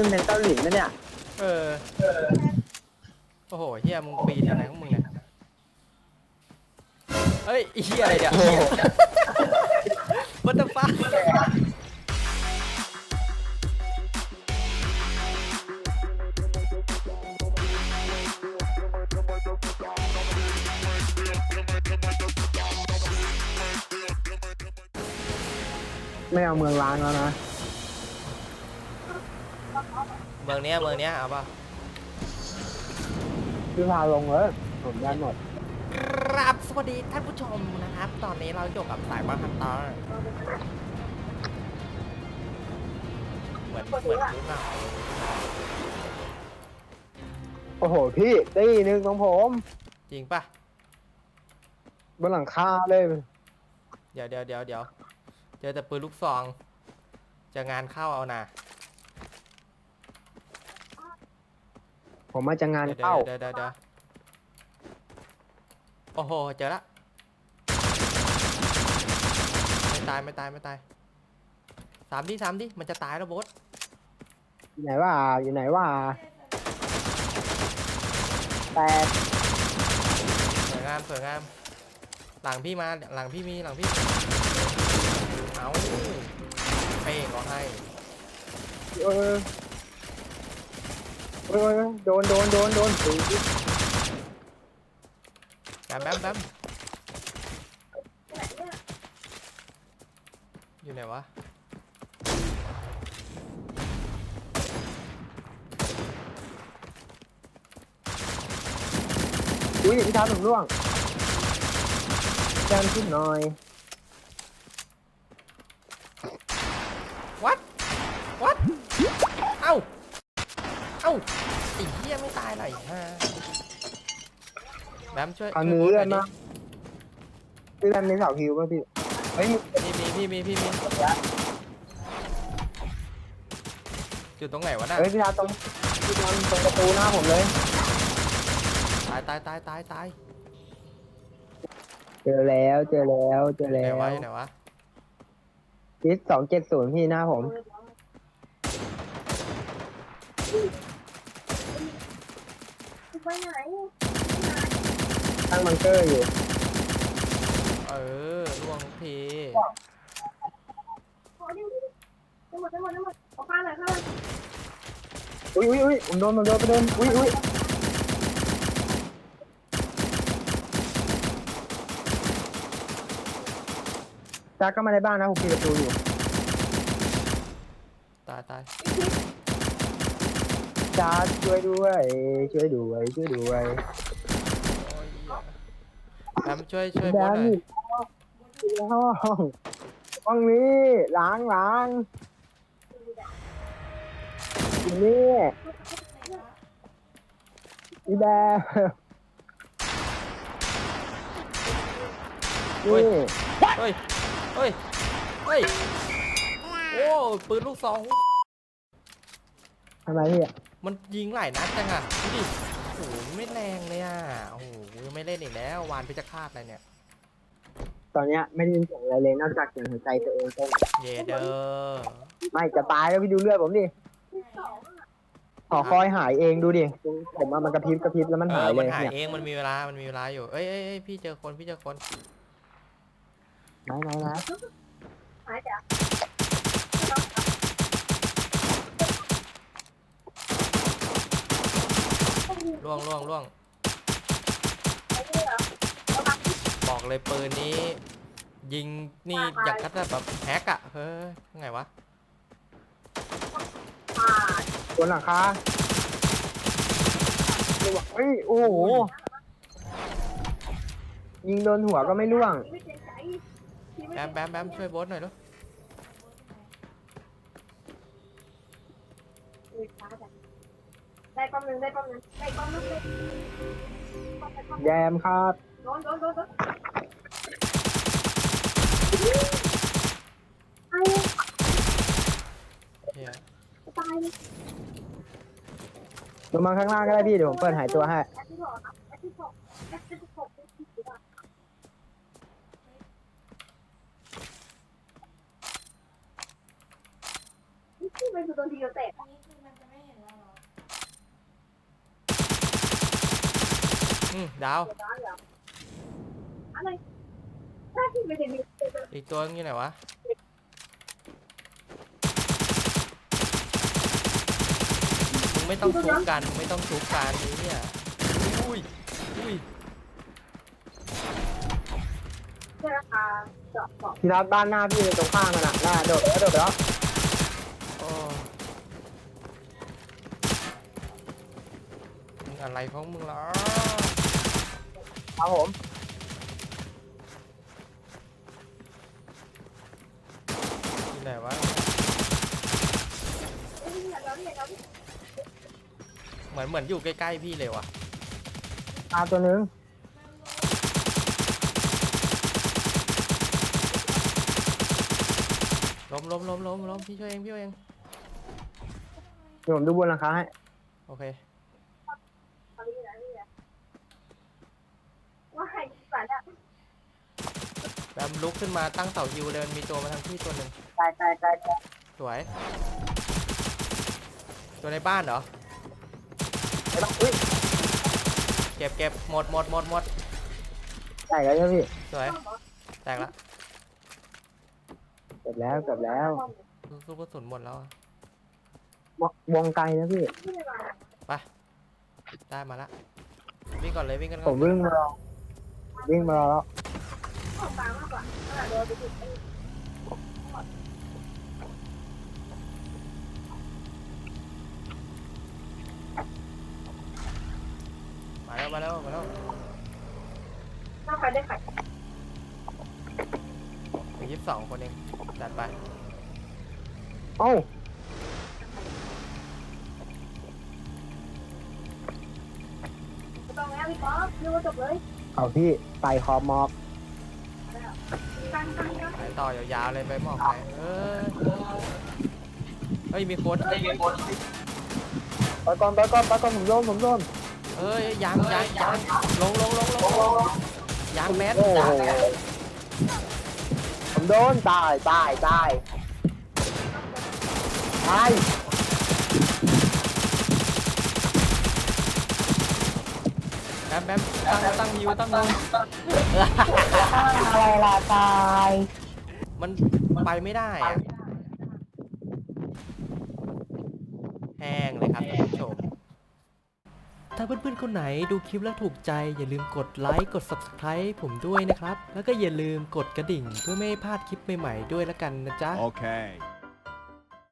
มันเป็นเกาหลีนะเนี่ย เออ โอ้โหเฮียมึงปีนอะไรของมึงเนี่ยเฮ้ยไอ้เฮียอะไรเนี่ย What the fuck ไม่เอาเมืองล้างแล้วนะ เมืองเนี้ยเมืองเนี้ยเอาป่ะพี่พาลงเลยผมได้หมดครับสวัสดีท่านผู้ชมนะครับ ตอนนี้เราอยู่กับสายบ้านฮันเตอร์เหมือนเหมือนรู้นะโอ้โหพี่ตีหนึ่งของผมจริงป่ะ บนหลังคาเลย เดี๋ยวเดี๋ยวเดี๋ยวเดี๋ยวเจอแต่ปืนลูกซอง จะงานเข้าเอานะ ผมมาจะงานเดี๋ยวเข้าเดี๋ยวเดี๋ยวเดี๋ยวโอ้โห เจอละ ไม่ตายไม่ตายไม่ตาย สามดิสามดิ มันจะตายแล้วโบสอยู่ไหนว่าอยู่ไหนว่าแต่สวยงามสวยงาม หลังพี่มา หลังพี่มี หลังพี่มีเอาเป้งก็ให้ เออ โดนโดนโดนโดนแบมแบมแบมอยู่ไหนวะ อุ้ยพี่ท้าผมร่วงแจ้งขึ้นหน่อยวัดวัดเอ้า เอ้า ไอ้เหี้ยไม่ตายเลยฮะแบมช่วยเอาช่วยเนื้โพสอต์หน่อยดินะพี่แรมมีเสาฮิวป่ะพี่เฮ้ยพี่มีพี่มีพี่มีอยู่ตรงไหนวะน่ะเฮ้ยพี่ท้าตรงพี่ท้าตรงประตูหน้าผมเลยตายตายตายตายตายเจอแล้วเจอแล้วเจอไหนแล้ววะอยู่ไหนวะพิษสองเจ็ดศูนย์พี่หน้าผม ไปไหนตั้งบังเกอร์อยู่ เออล่วงทุกทีขอดิได้หมดได้หมดได้หมดขอข้าวหน่อยข้าวหน่อยอุ้ยอุ้ยอุ้ยผมโดนผมโดนไปโดนอุ้ยอุ้ยจ้าก็มาในบ้านนะผมปิดประตูอยู่ ตายตาย จ้าช่วยด้วย ช่วยด้วยช่วยด้วยโอ้ยเหี้ยแบมช่วยช่วยโพแดสต์หนน่อยอยู่ในห้องห้องนี้ล้างล้างอยู่นี่อีแบร์นี่เฮ้ยเฮ้ยเฮ้ยโอ้ปืนลูกซองทำไมพี่ มันยิงหลายนัดจังอะดูดิโอ้โหไม่แรงเลยอะโอ้โหไม่เล่นอีกแล้ว วานเพชรฆาตอะไรเนี่ย ตอนเนี้ยไม่ได้ยินเสียงอะไรเลยนอกจากเสียงหัวใจตัวเองเต้นเยเดอร์ไม่จะตายแล้วพี่ดูเลือดผมดิขอคอยหายเองดูดิผมว่ามันกระพริบกระพริบแล้วมันเอหายอเลมันยหายเนี่ยเองมันมีเวลา มันมีเวลาอยู่ เอ้ยเอ้ยเอ้ยพี่เจอคนพี่เจอคน ไหนไหนไหน หายจ้ะ ล่ วงล่วงล่วงบอกเลยปืนนี้ ยิงนี่อยากกัดแบบแฮกอะเฮ้ยไงวะบนหลังคาเฮ้ยโอ้โหยิงโดนหัวก็ไม่ร่วงไม่เจ็บใจแบมแบมแบมช่วยโบสหน่อยลูก ได้ป้อมหนึ่งได้ป้อมหนึ่งได้ป้อมหนึ่งได้แยมครับโดนโดนโดนโดนไอ้เฮียตายเลยลงมาข้างล่างก็ได้พี่เดี๋ยวผมเปิดหายตัวให้แอปที่หกครับแอปที่หกแอปที่หกแอปที่หกนี่ไม่คือโดนทีเดียวแตกอืมดาว อะไรถ้าที่ไม่ได้มีอีกตัวนึงอยู่ไหนวะ มึงไม่ต้องทุบกันมึงไม่ต้องทุบกันไอ้เนี่ยอุ้ย อุ้ยราคาเจาะเกาะพี่นัดบ้านหน้าพี่เลยตรงข้างกันอะน่าโดดแล้วโดดไปแล้วโอ้มึงอะไรของมึงล่ะ ครับผม ที่ไหนวะเราเนี่ยเราเหมือนเหมือนอยู่ใกล้ๆพี่เลยว่ะ ตาตัวนึงล้มล้มล้มล้มล้มพี่ช่วยเองพี่ช่วยเอง เดี๋ยวผมดูบนหลังคาให้ โอเค เราเนี่ยเราเนี่ยว่าใครฝันอะ แบมลุกขึ้นมาตั้งเสาฮิวเลยมันมีตัวมาทางที่ตัวหนึ่งตายตายตายตายสวย ตัวในบ้านเหรอ ไอ้บ้าอุ้ยเก็บเก็บหมดหมดหมดหมดใช่แล้วใช่ไหมพี่สวย แตกละเกือบแล้วเกือบแล้วลูกกระสุนหมดแล้วอะววงไกลนะพี่ ได้มาละวิ่งก่อนเลยวิ่งกันผก่อมนวิ่งมารอวิ่งมารอแล้ว ของปลามากกว่าขนาดโดนไปถึงมาแล้วมาแล้วมาแล้วถ้าใครได้ไข่ถึงยี่สิบสองคนเองจัดไปเอ้าต้องแล้วพี่ป๊อปดูจบเลยเอาพี่ใส่คอมอกตั้งตั้งตั้ง ไปต่อยาวๆเลยไปหมอกไปเออเฮ้ยมีคนเฮ้ยมีคนไปก่อนไปก่อนไปก่อนผมโดนผมโดนเอ้ยยางยางยางลงลงลงลงลงยางแมสโอ้โหยางแมสผมโดนตายตายตายตาย แบมแบมตั้งตั้งฮิวตั้งฮิวอะไรล่ะตายมันไปไม่ได้อะแห้งเลยครับท่านผู้ชม ถ้าเพื่อนๆคนไหนดูคลิปแล้วถูกใจ อย่าลืมกดไลค์กด Subscribe ผมด้วยนะครับ แล้วก็อย่าลืมกดกระดิ่งเพื่อไม่ให้พลาดคลิปใหม่ๆด้วยละกันนะจ๊ะ Okay.